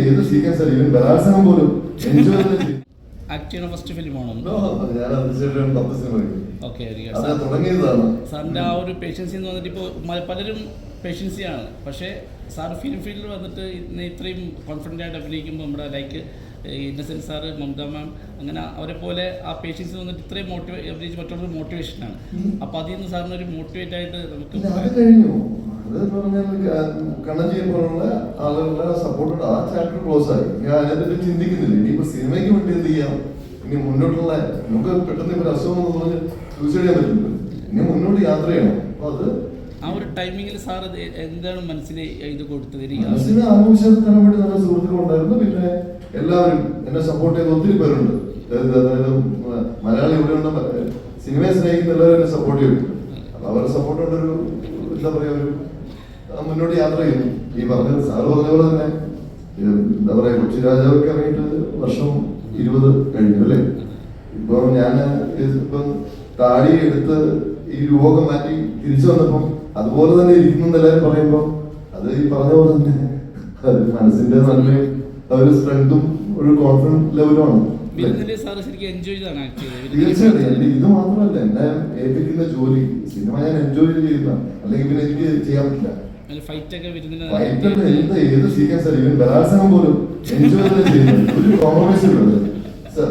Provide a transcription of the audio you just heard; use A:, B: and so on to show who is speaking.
A: ഏത് സീക്വൻസ് ഇവൻ ബലാത്സംഗം പോലും എൻജോയ്
B: ആക്ട് ഫസ്റ്റ് ഫിലിമാണോ
A: ഞാൻ അതിനുശേഷം പത്ത് സിനിമ.
B: ഓക്കെ
A: തുടങ്ങിയതാണ്.
B: ആ ഒരു പേഷ്യൻസി എന്ന് വന്നിട്ട് ഇപ്പോൾ പലരും പേഷ്യൻസിയാണ് പക്ഷേ സാർ ഫിലിം ഫീൽഡിൽ വന്നിട്ട് ഇന്ന് ഇത്രയും കോൺഫിഡന്റ് ആയിട്ട് അഭിനയിക്കുമ്പോൾ നമ്മുടെ like Innocent sir Mamata ma'am അങ്ങനെ അവരെ പോലെ ആ പേഷ്യൻസ് വന്നിട്ട് ഇത്രയും മോട്ടിവേ അഭിനയിച്ച് മറ്റുള്ളവർ മോട്ടിവേഷനാണ് അപ്പോൾ അതിൽ നിന്ന് സാറിന് ഒരു മോട്ടിവേറ്റ് ആയിട്ട് നമുക്ക്
A: അത് പറഞ്ഞാൽ കണ്ണഞ്ചിയെ പോലുള്ള ആളുകളുടെ സപ്പോർട്ട് ആ ചാപ്റ്റർ ക്ലോസ് ആയി. ഞാൻ അതിനെപ്പറ്റി ചിന്തിക്കുന്നില്ല. ഇനിയിപ്പോ സിനിമയ്ക്ക് വേണ്ടി എന്ത് ചെയ്യാം? ഇനി മുന്നോട്ടുള്ള നമുക്ക് പെട്ടെന്ന് ഇപ്പൊ അസുഖം എന്ന് പറഞ്ഞ് സൂയിസൈഡ് ചെയ്യാൻ പറ്റില്ല. ഇനി മുന്നോട്ട് യാത്ര ചെയ്യണം. അപ്പൊ അത്
B: ആ ഒരു ടൈമിങ്ങിൽ സാർ എന്താണ് മനസ്സിൽ ഇത് കൊടുത്തത്?
A: മനസ്സിന് ആത്മവിശ്വാസം തരാൻ വേണ്ടി നല്ല സുഹൃത്തുക്കളുണ്ടായിരുന്നു പിന്നെ എല്ലാവരും എന്നെ സപ്പോർട്ട് ചെയ്ത് ഒത്തിരി പേരുണ്ട്. അതായത് മലയാളി ഇവിടെ ഉണ്ട് സിനിമയെ സ്നേഹിക്കുന്ന എല്ലാവരും എന്നെ സപ്പോർട്ട് ചെയ്തു അപ്പൊ അവരുടെ സപ്പോർട്ട് കൊണ്ടൊരു എന്താ പറയാ ഒരു മുന്നോട്ട് യാത്ര ചെയ്യുന്നു. ഈ പറഞ്ഞ സാറ് പറഞ്ഞ പോലെ തന്നെ എന്താ പറയാ കൊച്ചി രാജാവൊക്കെ ഇറങ്ങിയിട്ട് വർഷം ഇരുപത് കഴിഞ്ഞു അല്ലേ? ഇപ്പൊ ഞാൻ ഇപ്പം താടി എടുത്ത് ഈ രൂപമൊക്കെ മാറ്റി തിരിച്ചു വന്നപ്പം അതുപോലെ തന്നെ ഇരിക്കുന്നു എല്ലാവരും പറയുമ്പോൾ അത് ഈ പറഞ്ഞ പോലെ തന്നെ അത് മനസ്സിന്റെ നല്ല ഒരു സ്ട്രെങ്തും ഒരു കോൺഫിഡൻസ് ലെവലുമാണ് തീർച്ചയായിട്ടും. ഇത് മാത്രമല്ല എന്നെ ഏൽപ്പിക്കുന്ന ജോലി. സിനിമ ഞാൻ എൻജോയ് ചെയ്യുന്ന അല്ലെങ്കിൽ പിന്നെ എനിക്ക് ചെയ്യാൻ പറ്റില്ല. എന്ത് ഏത് സീക്വൻസ് ഇവൻ ബലാത്സംഗം പോലും എൻജോയ് ചെയ്യുന്നത് ഒരു കോംപ്രമൈസ് ഇല്ലത് സർ